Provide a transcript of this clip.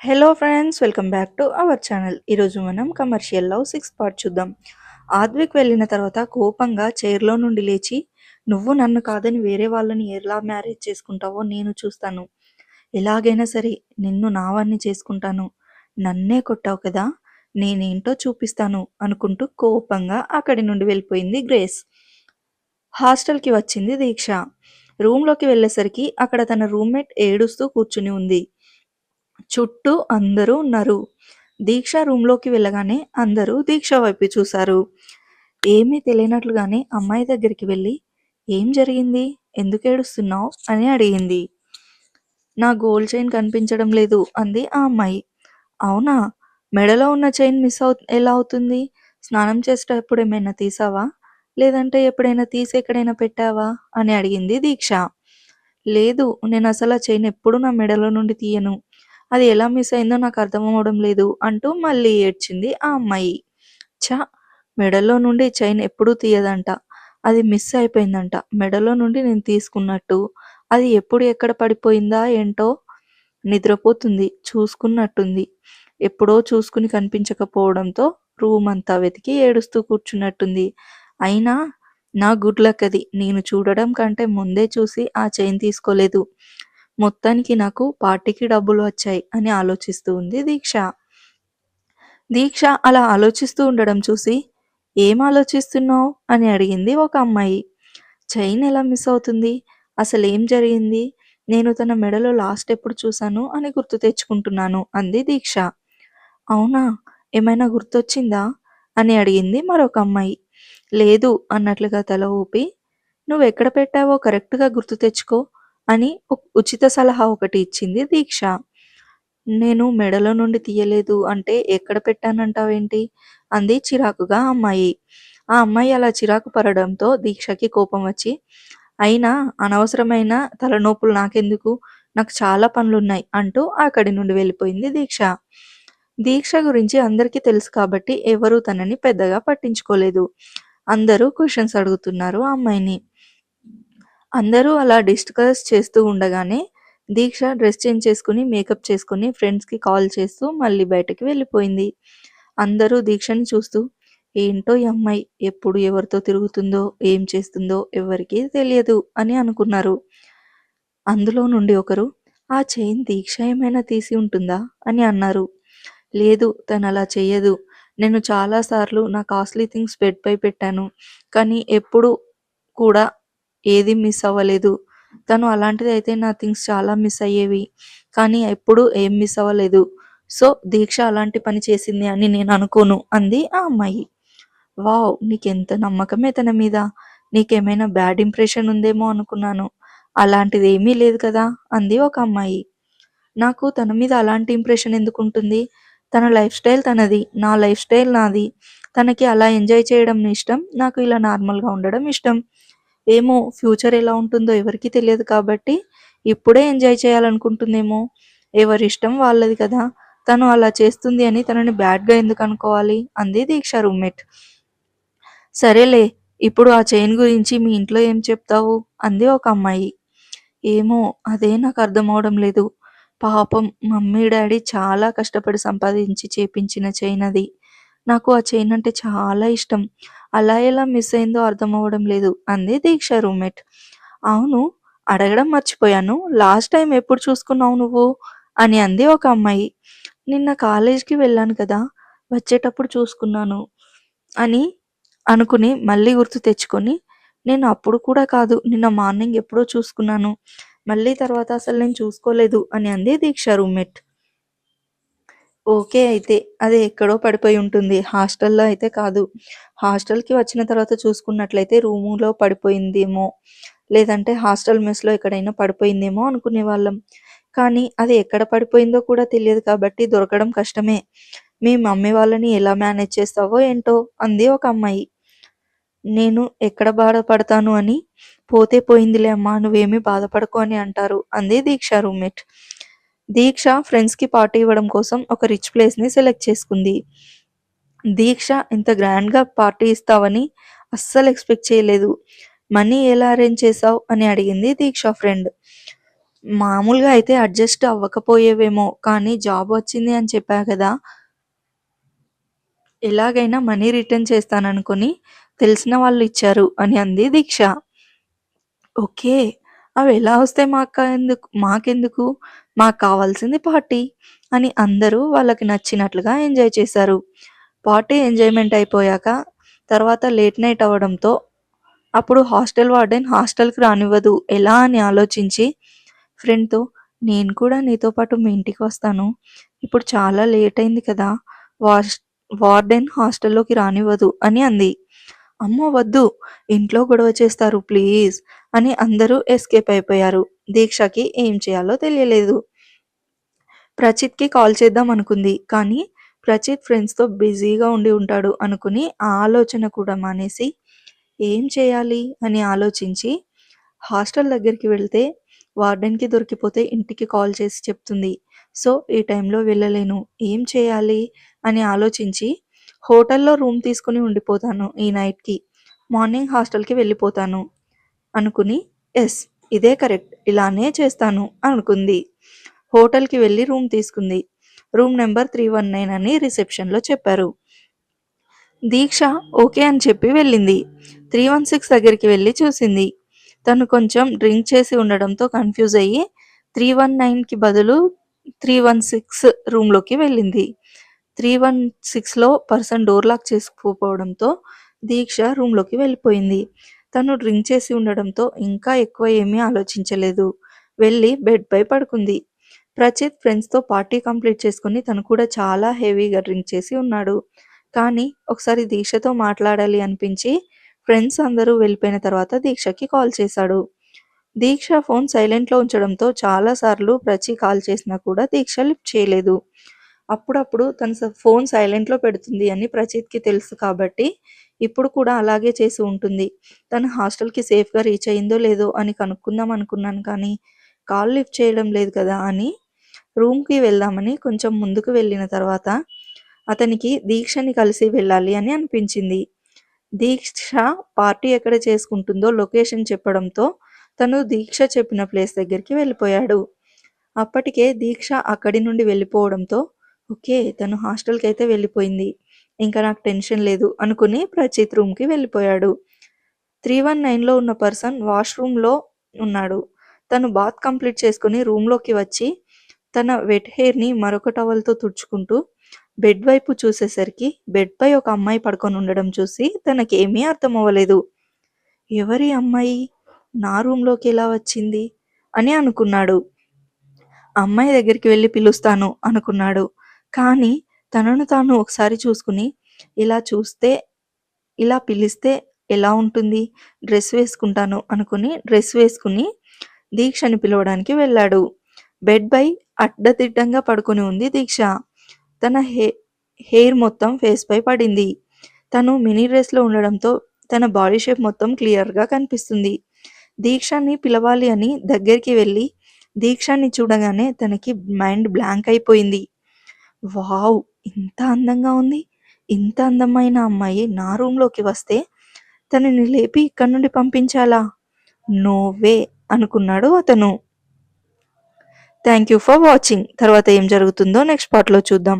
Hello friends welcome back to our channel ఈరోజు మనం commercial love six part చూద్దాం. ఆద్విక్ వెళ్ళిన తర్వాత కోపంగా చైర్లో నుండి లేచి నువ్వు నన్ను కాదని వేరే వాళ్ళని ఎలా మ్యారేజ్ చేసుకుంటావో నేను చూస్తాను. ఎలాగైనా సరే నిన్ను నావాన్ని చేసుకుంటాను. నన్నే కొట్టావు కదా నేనేంటో చూపిస్తాను అనుకుంటూ కోపంగా అక్కడి నుండి వెళ్ళిపోయింది గ్రేస్ హాస్టల్కి వచ్చింది దీక్ష. రూమ్లోకి వెళ్ళేసరికి అక్కడ తన రూమ్మేట్ ఏడుస్తూ కూర్చుని ఉంది. చుట్టూ అందరూ ఉన్నారు. దీక్ష రూమ్లోకి వెళ్ళగానే అందరూ దీక్ష వైపు చూశారు. ఏమీ తెలియనట్లుగానే అమ్మాయి దగ్గరికి వెళ్ళి ఏం జరిగింది? ఎందుకు ఏడుస్తున్నావు? అని అడిగింది. నా గోల్డ్ చైన్ కనిపించడం లేదు అంది ఆ అమ్మాయి. అవునా? మెడలో ఉన్న చైన్ మిస్ అవు ఎలా అవుతుంది? స్నానం చేసేటప్పుడు ఏమైనా తీసావా? లేదంటే ఎప్పుడైనా తీసి ఎక్కడైనా పెట్టావా? అని అడిగింది దీక్ష. లేదు నేను అసలు ఆ చైన్ ఎప్పుడు నా మెడలో నుండి తీయను. అది ఎలా మిస్ అయిందో నాకు అర్థం అవ్వడం లేదు అంటూ మళ్ళీ ఏడ్చింది ఆ అమ్మాయి. చ మెడలో నుండి చైన్ ఎప్పుడూ తీయదంట. అది మిస్ అయిపోయిందంట. మెడలో నుండి నేను తీసుకున్నట్టు. అది ఎప్పుడు ఎక్కడ పడిపోయిందా ఏంటో నిద్రపోతుంది చూసుకున్నట్టుంది. ఎప్పుడో చూసుకుని కనిపించకపోవడంతో రూమ్ అంతా వెతికి ఏడుస్తూ కూర్చున్నట్టుంది. అయినా నా గుడ్ లక్ అది. నేను చూడడం కంటే ముందే చూసి ఆ చైన్ తీసుకోలేదు. మొత్తానికి నాకు పార్టీకి డబ్బులు వచ్చాయి అని ఆలోచిస్తూ ఉంది దీక్ష. దీక్ష అలా ఆలోచిస్తూ ఉండడం చూసి ఏం ఆలోచిస్తున్నావు? అని అడిగింది ఒక అమ్మాయి. చైన్ ఎలా మిస్ అవుతుంది? అసలు ఏం జరిగింది? నేను తన మెడలో లాస్ట్ ఎప్పుడు చూశాను? అని గుర్తు తెచ్చుకుంటున్నాను అంది దీక్ష. అవునా? ఏమైనా గుర్తొచ్చిందా? అని అడిగింది మరొక అమ్మాయి. లేదు అన్నట్లుగా తల ఊపి. నువ్వు ఎక్కడ పెట్టావో కరెక్ట్గా గుర్తు తెచ్చుకో. అని ఉచిత సలహా ఒకటి ఇచ్చింది దీక్ష. నేను మెడలో నుండి తీయలేదు అంటే ఎక్కడ పెట్టానంటావేంటి? అంది చిరాకుగా అమ్మాయి. ఆ అమ్మాయి అలా చిరాకు పడడంతో దీక్షకి కోపం వచ్చి అయినా అనవసరమైన తలనొప్పులు నాకెందుకు? నాకు చాలా పనులున్నాయి అంటూ అక్కడి నుండి వెళ్ళిపోయింది దీక్ష. దీక్ష గురించి అందరికీ తెలుసు కాబట్టి ఎవరూ తనని పెద్దగా పట్టించుకోలేదు. అందరూ క్వశ్చన్స్ అడుగుతున్నారు ఆ అమ్మాయిని. అందరూ అలా డిస్కస్ చేస్తూ ఉండగానే దీక్ష డ్రెస్ చేంజ్ చేసుకుని మేకప్ చేసుకుని ఫ్రెండ్స్కి కాల్ చేస్తూ మళ్ళీ బయటకి వెళ్ళిపోయింది. అందరూ దీక్షని చూస్తూ ఏంటో ఈ అమ్మాయి? ఎప్పుడు ఎవరితో తిరుగుతుందో ఏం చేస్తుందో ఎవరికీ తెలియదు అని అనుకున్నారు. అందులో నుండి ఒకరు ఆ చైన్ దీక్ష ఏమైనా తీసి ఉంటుందా? అని అన్నారు. లేదు తను అలా చెయ్యదు. నేను చాలాసార్లు నా కాస్ట్లీ థింగ్స్ బెడ్పై పెట్టాను. కానీ ఎప్పుడు కూడా ఏది మిస్ అవ్వలేదు. తను అలాంటిది అయితే నా థింగ్స్ చాలా మిస్ అయ్యేవి. కానీ ఎప్పుడు ఏం మిస్ అవ్వలేదు. సో దీక్ష అలాంటి పని చేసింది అని నేను అనుకోను అంది ఆ అమ్మాయి. వావ్ నీకెంత నమ్మకమే తన మీద? నీకేమైనా బ్యాడ్ ఇంప్రెషన్ ఉందేమో అనుకున్నాను. అలాంటిది ఏమీ లేదు కదా? అంది ఒక అమ్మాయి. నాకు తన మీద అలాంటి ఇంప్రెషన్ ఎందుకు ఉంటుంది తన లైఫ్ స్టైల్ తనది నా లైఫ్ స్టైల్ నాది. తనకి అలా ఎంజాయ్ చేయడం ఇష్టం నాకు ఇలా నార్మల్గా ఉండడం ఇష్టం. ఏమో ఫ్యూచర్ ఎలా ఉంటుందో ఎవరికి తెలియదు కాబట్టి ఇప్పుడే ఎంజాయ్ చేయాలనుకుంటుందేమో. ఎవరి ఇష్టం వాళ్ళది కదా. తను అలా చేస్తుంది అని తనని బ్యాడ్గా ఎందుకు అనుకోవాలి? అంది దీక్ష రూమ్మేట్. సరేలే ఇప్పుడు ఆ చైన్ గురించి మీ ఇంట్లో ఏం చెప్తావు? అంది ఒక అమ్మాయి. ఏమో అదే నాకు అర్థం అవడం లేదు. పాపం మమ్మీ డాడీ చాలా కష్టపడి సంపాదించి చేపించిన చైన్ అది. నాకు ఆ చైన్ అంటే చాలా ఇష్టం. అలా ఎలా మిస్ అయిందో అర్థం అవ్వడం లేదు అంది దీక్ష రూమ్మేట్ అవును అడగడం మర్చిపోయాను. లాస్ట్ టైం ఎప్పుడు చూసుకున్నావు నువ్వు? అని అంది ఒక అమ్మాయి. నిన్న కాలేజ్కి వెళ్ళాను కదా వచ్చేటప్పుడు చూసుకున్నాను అని అనుకుని మళ్ళీ గుర్తు తెచ్చుకొని నేను అప్పుడు కూడా కాదు నిన్న మార్నింగ్ ఎప్పుడో చూసుకున్నాను. మళ్ళీ తర్వాత అసలు నేను చూసుకోలేదు అని అంది దీక్ష రూమ్మేట్ ఓకే అయితే అది ఎక్కడో పడిపోయి ఉంటుంది. హాస్టల్లో అయితే కాదు. హాస్టల్కి వచ్చిన తర్వాత చూసుకున్నట్లయితే రూములో పడిపోయిందేమో లేదంటే హాస్టల్ మెస్లో ఎక్కడైనా పడిపోయిందేమో అనుకునే వాళ్ళం. కానీ అది ఎక్కడ పడిపోయిందో కూడా తెలియదు కాబట్టి దొరకడం కష్టమే. మీ మమ్మీ వాళ్ళని ఎలా మేనేజ్ చేస్తావో ఏంటో అంది ఒక అమ్మాయి. నేను ఎక్కడ బాధపడతాను అని పోతే పోయిందిలే అమ్మా నువ్వేమీ బాధపడకు అని అంటారు అంది దీక్ష రూమ్మేట్. దీక్ష ఫ్రెండ్స్కి పార్టీ ఇవ్వడం కోసం ఒక రిచ్ ప్లేస్ని సెలెక్ట్ చేసుకుంది. దీక్ష ఇంత గ్రాండ్గా పార్టీ ఇస్తావని అస్సలు ఎక్స్పెక్ట్ చేయలేదు. మనీ ఎలా అరేంజ్ చేసావు అని అడిగింది దీక్ష ఫ్రెండ్. మామూలుగా అయితే అడ్జస్ట్ అవ్వకపోయేవేమో కానీ జాబ్ వచ్చింది అని చెప్పా కదా. ఎలాగైనా మనీ రిటర్న్ చేస్తాననుకొని తెలిసిన వాళ్ళు ఇచ్చారు అని అంది దీక్ష. ఓకే అవి ఎలా వస్తే అక్క ఎందుకు మాకెందుకు? మాకు కావాల్సింది పార్టీ అని అందరూ వాళ్ళకి నచ్చినట్లుగా ఎంజాయ్ చేశారు. పార్టీ ఎంజాయ్మెంట్ అయిపోయాక తర్వాత లేట్ నైట్ అవ్వడంతో అప్పుడు హాస్టల్ వార్డెన్ హాస్టల్కి రానివ్వదు. ఎలా అని ఆలోచించి ఫ్రెండ్తో నేను కూడా నీతో పాటు మీ ఇంటికి వస్తాను. ఇప్పుడు చాలా లేట్ అయింది కదా వాష్ వార్డెన్ హాస్టల్లోకి రానివ్వదు అని అంది. అమ్మ వద్దు ఇంట్లో గొడవ చేస్తారు ప్లీజ్. అని అందరూ ఎస్కేప్ అయిపోయారు. దీక్షకి ఏం చేయాలో తెలియలేదు. ప్రచిత్కి కాల్ చేద్దాం అనుకుంది. కానీ ప్రచిత్ ఫ్రెండ్స్తో బిజీగా ఉండి ఉంటాడు అనుకుని ఆ ఆలోచన కూడా మానేసి ఏం చేయాలి? అని ఆలోచించి హాస్టల్ దగ్గరికి వెళ్తే వార్డెన్కి దొరికిపోతే ఇంటికి కాల్ చేసి చెప్తుంది. సో ఈ టైంలో వెళ్ళలేను. ఏం చేయాలి? అని ఆలోచించి హోటల్లో రూమ్ తీసుకుని ఉండిపోతాను ఈ నైట్కి. మార్నింగ్ హాస్టల్కి వెళ్ళిపోతాను. అనుకుని ఎస్ ఇదే కరెక్ట్ ఇలానే చేస్తాను అనుకుంది. హోటల్కి వెళ్ళి రూమ్ తీసుకుంది. Room number three one nine అని రిసెప్షన్లో చెప్పారు. దీక్ష ఓకే అని చెప్పి వెళ్ళింది. త్రీ వన్ సిక్స్ దగ్గరికి వెళ్ళి చూసింది. తను కొంచెం డ్రింక్ చేసి ఉండడంతో కన్ఫ్యూజ్ అయ్యి త్రీ వన్ నైన్కి బదులు త్రీ వన్ సిక్స్ రూమ్లోకి వెళ్ళింది. త్రీ వన్ సిక్స్లో పర్సన్ డోర్ లాక్ చేసుకోకపోవడంతో దీక్ష రూమ్లోకి వెళ్ళిపోయింది. తను డ్రింక్ చేసి ఉండడంతో ఇంకా ఎక్కువ ఏమీ ఆలోచించలేదు. వెళ్ళి బెడ్పై పడుకుంది. ప్రచిత్ ఫ్రెండ్స్తో పార్టీ కంప్లీట్ చేసుకుని తను కూడా చాలా హెవీగా డ్రింక్ చేసి ఉన్నాడు. కానీ ఒకసారి దీక్షతో మాట్లాడాలి అనిపించి ఫ్రెండ్స్ అందరూ వెళ్ళిపోయిన తర్వాత దీక్షకి కాల్ చేశాడు. దీక్ష ఫోన్ సైలెంట్లో ఉంచడంతో చాలాసార్లు ప్రచి కాల్ చేసినా కూడా దీక్ష లిఫ్ట్ చేయలేదు. అప్పుడప్పుడు తన స- ఫోన్ సైలెంట్లో పెడుతుంది అని ప్రచిత్కి తెలుసు కాబట్టి ఇప్పుడు కూడా అలాగే చేసి ఉంటుంది. తన హాస్టల్కి సేఫ్గా రీచ్ అయిందో లేదో అని కనుక్కుందాం అనుకున్నాను కానీ కాల్ లిఫ్ట్ చేయడం లేదు కదా అని రూమ్కి వెళ్దామని కొంచెం ముందుకు వెళ్ళిన తర్వాత అతనికి దీక్షని కలిసి వెళ్ళాలి అని అనిపించింది. దీక్ష పార్టీ ఎక్కడ చేసుకుంటుందో లొకేషన్ చెప్పడంతో తను దీక్ష చెప్పిన ప్లేస్ దగ్గరికి వెళ్ళిపోయాడు. అప్పటికే దీక్ష అక్కడి నుండి వెళ్ళిపోవడంతో ఓకే తను హాస్టల్కి అయితే వెళ్ళిపోయింది. ఇంకా నాకు టెన్షన్ లేదు అనుకుని ప్రచిత్ రూమ్కి వెళ్ళిపోయాడు. త్రీ వన్ నైన్లో ఉన్న పర్సన్ వాష్రూమ్లో ఉన్నాడు. తను బాత్ కంప్లీట్ చేసుకుని రూమ్లోకి వచ్చి తన వెట్ హెయిర్ని మరొక టవల్తో తుడుచుకుంటూ బెడ్ వైపు చూసేసరికి బెడ్పై ఒక అమ్మాయి పడుకొని ఉండడం చూసి తనకి ఏమీ అర్థం అవ్వలేదు ఎవరి అమ్మాయి? నా రూమ్లోకి ఎలా వచ్చింది? అని అనుకున్నాడు. అమ్మాయి దగ్గరికి వెళ్ళి పిలుస్తాను అనుకున్నాడు. కానీ తనను తాను ఒకసారి చూసుకుని ఇలా చూస్తే ఇలా పిలిస్తే ఎలా ఉంటుంది? డ్రెస్ వేసుకుంటాను అనుకుని డ్రెస్ వేసుకుని దీక్షని పిలవడానికి వెళ్ళాడు. బెడ్ పై అడ్డదిడ్డంగా పడుకొని ఉంది దీక్ష. తన హే హెయిర్ మొత్తం ఫేస్ పై పడింది. తను మినీ డ్రెస్లో ఉండడంతో తన బాడీ షేప్ మొత్తం క్లియర్గా కనిపిస్తుంది. దీక్షని పిలవాలి అని దగ్గరికి వెళ్ళి దీక్షని చూడగానే తనకి మైండ్ బ్లాంక్ అయిపోయింది. వావ్ ఇంత అందంగా ఉంది. ఇంత అందమైన అమ్మాయి నా రూమ్లోకి వస్తే తనని లేపి ఇక్కడి నుండి పంపించాలా? నో వే అనుకున్నాడు అతను. థ్యాంక్ యూ ఫర్ వాచింగ్ తర్వాత ఏం జరుగుతుందో నెక్స్ట్ పార్ట్లో చూద్దాం.